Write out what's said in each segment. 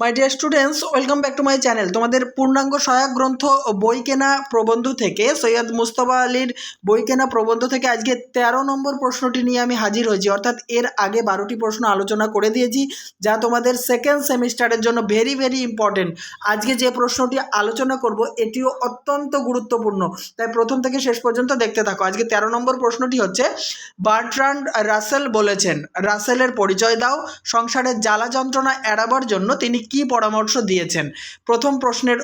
My dear students welcome back to my channel তোমাদের পূর্ণাঙ্গ সহায়ক গ্রন্থ বই কেনা প্রবন্ধ থেকে, সৈয়দ মুস্তফা আলীর বই কেনা প্রবন্ধ থেকে আজকে তেরো নম্বর প্রশ্নটি নিয়ে আমি হাজির হয়েছি। অর্থাৎ এর আগে বারোটি প্রশ্ন আলোচনা করে দিয়েছি, যা তোমাদের সেকেন্ড সেমিস্টারের জন্য ভেরি ভেরি ইম্পর্টেন্ট আজকে যে প্রশ্নটি আলোচনা করব, এটিও অত্যন্ত গুরুত্বপূর্ণ। তাই প্রথম থেকে শেষ পর্যন্ত দেখতে থাকো। আজকে তেরো নম্বর প্রশ্নটি হচ্ছে, বার্ট্রান্ড রাসেল বলেছেন, রাসেলের পরিচয় দাও, সংসারের জ্বালা যন্ত্রণা এড়াবার জন্য তিনি কি পরামর্শ দিয়েছেন? প্রথম প্রশ্নের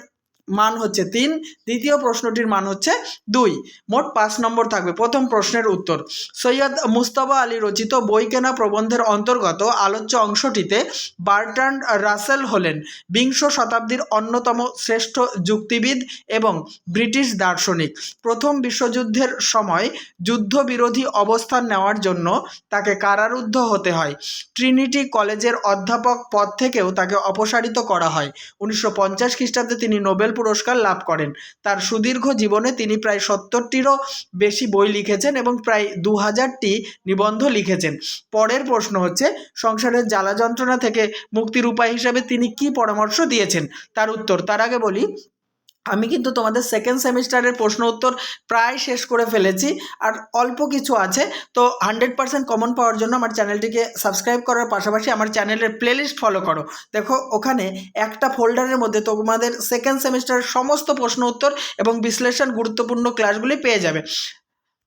মান হচ্ছে তিন। দ্বিতীয় প্রশ্নটির মান হচ্ছে দুই। মোট পাঁচ নম্বর থাকবে প্রথম প্রশ্নের উত্তর। সৈয়দ মুস্তফা আলী রচিত বই কেনা প্রবন্ধের অন্তর্গত আলোচ্য অংশটিতে বার্ট্রান্ড রাসেল হলেন বিংশ শতাব্দীর অন্যতম শ্রেষ্ঠ যুক্তিবিদ এবং ব্রিটিশ দার্শনিক। প্রথম বিশ্বযুদ্ধের সময় যুদ্ধবিরোধী অবস্থান নেওয়ার জন্য তাকে কারারুদ্ধ হতে হয়। ট্রিনিটি কলেজের অধ্যাপক পদ থেকেও তাকে অপসারিত করা হয়। উনিশশো পঞ্চাশ খ্রিস্টাব্দে তিনি নোবেল পুরস্কার লাভ করেন। তার সুদীর্ঘ জীবনে তিনি প্রায় সত্তরটিরও বেশি বই লিখেছেন এবং প্রায় দু হাজারটি নিবন্ধ লিখেছেন। পরের প্রশ্ন হচ্ছে, সংসারের জ্বালা যন্ত্রণা থেকে মুক্তির উপায় হিসাবে তিনি কি পরামর্শ দিয়েছেন? তার উত্তর, তার আগে বলি আমি কিন্তু তোমাদের সেকেন্ড সেমিস্টারের প্রশ্ন উত্তর প্রায় শেষ করে ফেলেছি আর অল্প কিছু আছে। তো হান্ড্রেড পার্সেন্ট কমন পাওয়ার জন্য আমার চ্যানেলটিকে সাবস্ক্রাইব করার পাশাপাশি আমার চ্যানেলের প্লেলিস্ট ফলো করো। দেখো, ওখানে একটা ফোল্ডারের মধ্যে তোমাদের সেকেন্ড সেমিস্টারের সমস্ত প্রশ্ন উত্তর এবং বিশ্লেষণ গুরুত্বপূর্ণ ক্লাসগুলি পেয়ে যাবে।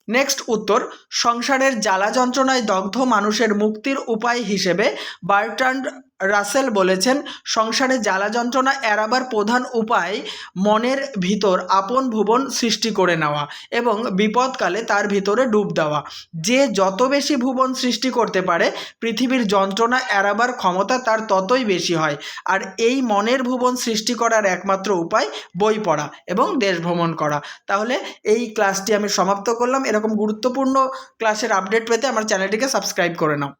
নেক্সট উত্তর, সংসারের জ্বালা যন্ত্রণায় দগ্ধ মানুষের মুক্তির উপায় হিসেবে বার্ট্রান্ড রাসেল বলেছেন, সংসারে জ্বালা যন্ত্রণা এড়াবার প্রধান উপায় মনের ভিতর আপন ভুবন সৃষ্টি করে নেওয়া এবং বিপদকালে তার ভিতরে ডুব দেওয়া। যে যত বেশি ভুবন সৃষ্টি করতে পারে, পৃথিবীর যন্ত্রণা এড়াবার ক্ষমতা তার ততই বেশি হয়। আর এই মনের ভুবন সৃষ্টি করার একমাত্র উপায় বই পড়া এবং দেশ ভ্রমণ করা। তাহলে এই ক্লাসটি আমি সমাপ্ত করলাম। এরকম গুরুত্বপূর্ণ ক্লাসের আপডেট পেতে আমার চ্যানেলটিকে সাবস্ক্রাইব করে নাও।